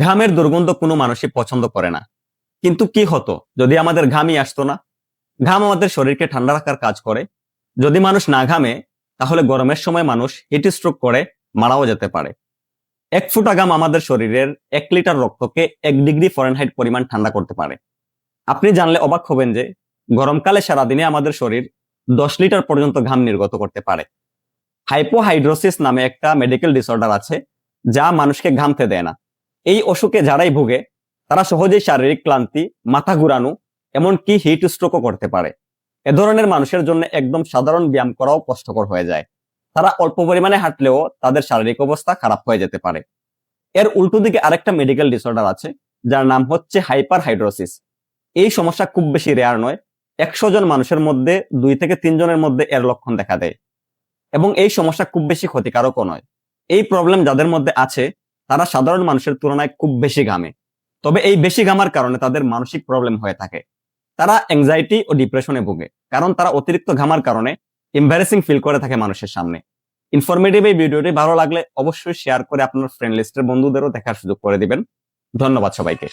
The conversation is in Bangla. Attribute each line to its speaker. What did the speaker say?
Speaker 1: ঘামের দুর্গন্ধ কোনো মানুষই পছন্দ করে না। কিন্তু কি হতো যদি আমাদের ঘামই আসতো না? ঘাম আমাদের শরীরকে ঠান্ডা রাখার কাজ করে। যদি মানুষ না ঘামে, তাহলে গরমের সময় মানুষ হিট স্ট্রোক করে, মারাও যেতে পারে। এক ফুটা ঘাম আমাদের শরীরের এক লিটার রক্তকে এক ডিগ্রি ফরেনহাইট পরিমাণ ঠান্ডা করতে পারে। আপনি জানলে অবাক হবেন যে, গরমকালে সারাদিনে আমাদের শরীর দশ লিটার পর্যন্ত ঘাম নির্গত করতে পারে। হাইপোহাইড্রোসিস নামে একটা মেডিকেল ডিসঅর্ডার আছে, যা মানুষকে ঘামতে দেয় না। এই অসুখে যারাই ভুগে, তারা সহজেই শারীরিক ক্লান্তি, মাথা ঘুরানো, এমনকি হিট স্ট্রোকও করতে পারে। এ ধরনের মানুষের জন্য একদম সাধারণ ব্যায়াম করাও কষ্টকর হয়ে যায়। তারা অল্প পরিমাণে হাঁটলেও তাদের শারীরিক অবস্থা খারাপ হয়ে যেতে পারে। এর উল্টো দিকে আরেকটা মেডিকেল ডিসঅর্ডার আছে, যার নাম হচ্ছে হাইপার হাইড্রোসিস এই সমস্যা খুব বেশি রেয়ার নয়, একশো জন মানুষের মধ্যে দুই থেকে তিন জনের মধ্যে এর লক্ষণ দেখা দেয়। এবং এই সমস্যা খুব বেশি ক্ষতিকারকও নয়। এই প্রবলেম যাদের মধ্যে আছে তারা সাধারণ মানুষের তুলনায় খুব বেশি ঘামে। তবে এই বেশি ঘামার কারণে তাদের মানসিক প্রবলেম হয়ে থাকে। তারা অ্যাংজাইটি ও ডিপ্রেশনে ভোগে, কারণ তারা অতিরিক্ত ঘামার কারণে এম্বারেসিং ফিল করে থাকে মানুষের সামনে। ইনফরমেটিভ এই ভিডিওটি ভালো লাগলে অবশ্যই শেয়ার করে আপনার ফ্রেন্ড লিস্টের বন্ধুদেরও দেখার সুযোগ করে দিবেন। ধন্যবাদ সবাইকে।